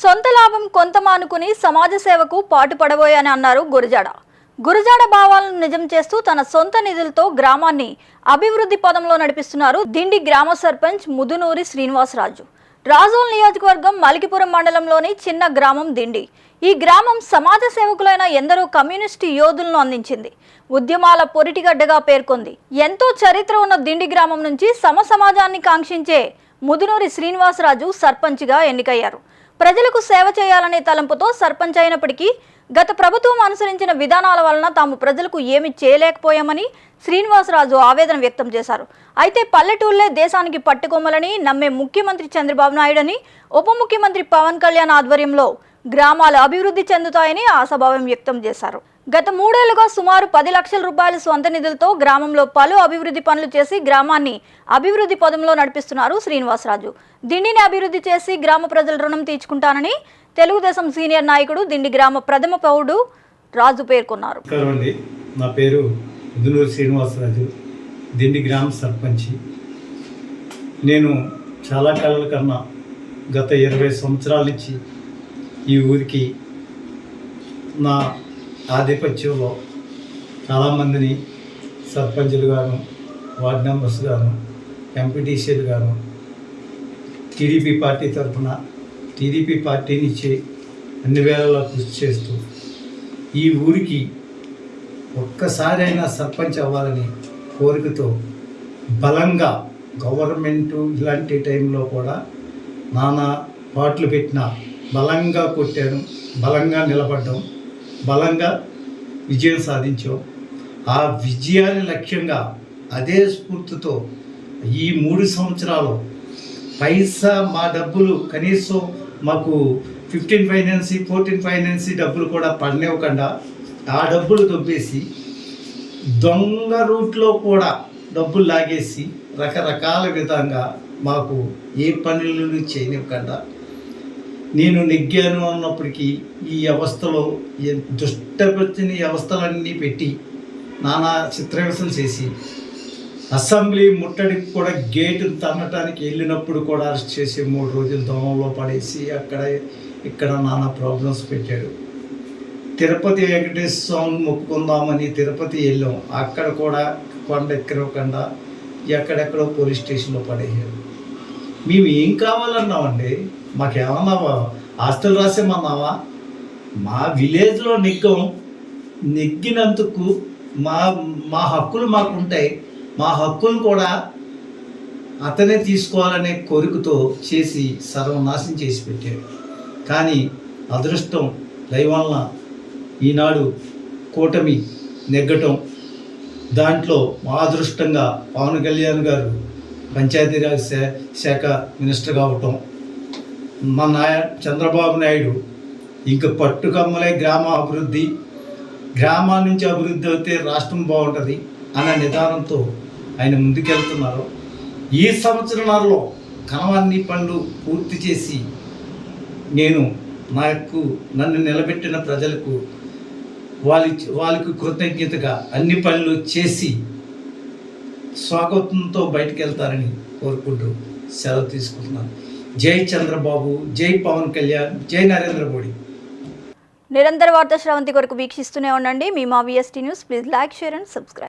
సొంత లాభం కొంత మానుకుని సమాజ సేవకు పాటుపడబోయని అన్నారు గురజాడ. గురజాడ భావాలను నిజం చేస్తూ తన సొంత నిధులతో గ్రామాన్ని అభివృద్ధి పదంలో నడిపిస్తున్నారు దిండి గ్రామ సర్పంచ్ ముదునూరి శ్రీనివాసరాజు. రాజోల్ నియోజకవర్గం మలికిపురం మండలంలోని చిన్న గ్రామం దిండి. ఈ గ్రామం సమాజ సేవకులైన ఎందరో కమ్యూనిస్టు యోధులను అందించింది. ఉద్యమాల పొరిటిగడ్డగా పేర్కొంది. ఎంతో చరిత్ర ఉన్న దిండి గ్రామం నుంచి సమ సమాజాన్ని కాంక్షించే ముదునూరి శ్రీనివాసరాజు సర్పంచ్గా ఎన్నికయ్యారు. ప్రజలకు సేవ చేయాలనే తలంపుతో సర్పంచ్ అయినప్పటికీ గత ప్రభుత్వం అనుసరించిన విధానాల వలన తాము ప్రజలకు ఏమి చేయలేకపోయామని శ్రీనివాసరాజు ఆవేదన వ్యక్తం చేశారు. అయితే పల్లెటూళ్ళే దేశానికి పట్టుకొమ్మలని నమ్మే ముఖ్యమంత్రి చంద్రబాబు నాయుడని ఉప ముఖ్యమంత్రి పవన్ కళ్యాణ్ ఆధ్వర్యంలో గ్రామాలు అభివృద్ధి చెందుతాయని ఆశాభావం వ్యక్తం చేశారు. గత మూడేళ్ళుగా సుమారు పది లక్షల రూపాయల స్వంత నిధులతో గ్రామంలో పలు అభివృద్ధి పనులు చేసి గ్రామాన్ని అభివృద్ధి పదంలో నడిపిస్తున్నారు శ్రీనివాసరాజు. దిండిని అభివృద్ధి చేసి గ్రామ ప్రజల రుణం తీర్చుకుంటానని తెలుగుదేశం సీనియర్ నాయకుడు దిండి గ్రామ ప్రథమ పౌరుడు రాజు పేర్కొన్నారు. నా పేరు ముదునూరు శ్రీనివాసరాజు దిండి గ్రామ సర్పంచ్. నేను చాలా కాలం కన్నా గత ఇరవై సంవత్సరాల నుంచి ఈ ఊరికి నా ఆధిపత్యంలో చాలామందిని సర్పంచులు గాను వార్డ్ మెంబర్స్ గాను ఎంపీటీసీలు గాను టీడీపీ పార్టీ తరఫున టీడీపీ పార్టీనిచ్చి అన్ని వేళలా కృషి చేస్తూ ఈ ఊరికి ఒక్కసారైనా సర్పంచ్ అవ్వాలని కోరికతో బలంగా గవర్నమెంట్ ఇలాంటి టైంలో కూడా నానా పాటలు పెట్టిన బలంగా కొట్టాను బలంగా నిలబడ్డాం. బలంగా విజయం సాధించాం. ఆ విజయాన్ని లక్ష్యంగా అదే స్ఫూర్తితో ఈ మూడు సంవత్సరాలు పైసా మా డబ్బులు కనీసం మాకు ఫిఫ్టీన్ ఫైనాన్సీ ఫోర్టీన్ ఫైనాన్సీ డబ్బులు కూడా పడనివ్వకుండా ఆ డబ్బులు దొబ్బేసి దొంగ రూట్లో కూడా డబ్బులు లాగేసి రకరకాల విధంగా మాకు ఏ పనులను చేయనివ్వకుండా నేను నెగ్గాను అన్నప్పటికీ ఈ అవస్థలో దుష్టపరిచిన అవస్థలన్నీ పెట్టి నానా చిత్రహింసలు చేసి అసెంబ్లీ ముట్టడికి కూడా గేటు తన్నటానికి వెళ్ళినప్పుడు కూడా అరెస్ట్ చేసి మూడు రోజులు దోమంలో పడేసి అక్కడ ఇక్కడ నానా ప్రాబ్లమ్స్ పెట్టాడు. తిరుపతి వెంకటేశ్వర స్వామి మొక్కుకుందామని తిరుపతి వెళ్ళాం. అక్కడ కూడా కొండ ఎక్కరకుండా ఎక్కడెక్కడో పోలీస్ స్టేషన్లో పడేసాడు మేము ఏం కావాలన్నామండి? మాకేమన్నా ఆస్తులు రాసేమన్నావా మా విలేజ్లో నిగ్గం నెగ్గినందుకు మా మా హక్కులు మాకు ఉంటాయి మా హక్కులు కూడా అతనే తీసుకోవాలనే కోరికతో చేసి సర్వనాశం చేసి పెట్టాడు. కానీ అదృష్టం దైవలన ఈనాడు కూటమి నెగ్గటం దాంట్లో మా అదృష్టంగా పవన్ కళ్యాణ్ గారు పంచాయతీరాజ్ శాఖ మినిస్టర్ కావటం మా చంద్రబాబు నాయుడు. ఇంక పట్టుకమ్మలే గ్రామ అభివృద్ధి. గ్రామాల నుంచి అభివృద్ధి అయితే రాష్ట్రం బాగుంటుంది అనే నిదానంతో ఆయన ముందుకెళ్తున్నారు. ఈ సంవత్సరంలో కనవాన్ని పనులు పూర్తి చేసి నేను నాకు నన్ను నిలబెట్టిన ప్రజలకు వాళ్ళ వాళ్ళకి కృతజ్ఞతగా అన్ని పనులు చేసి స్వాగతంతో బయటకు వెళ్తారని కోరుకుంటూ సెలవు తీసుకుంటున్నాను. జై చంద్రబాబు జై పవన్ కళ్యాణ్ జై నరేంద్ర మోడీ. నిరంతర వార్తా శ్రవంతి కొరకు వీక్షిస్తూనే ఉండండి. మీ మా VST news please like share and subscribe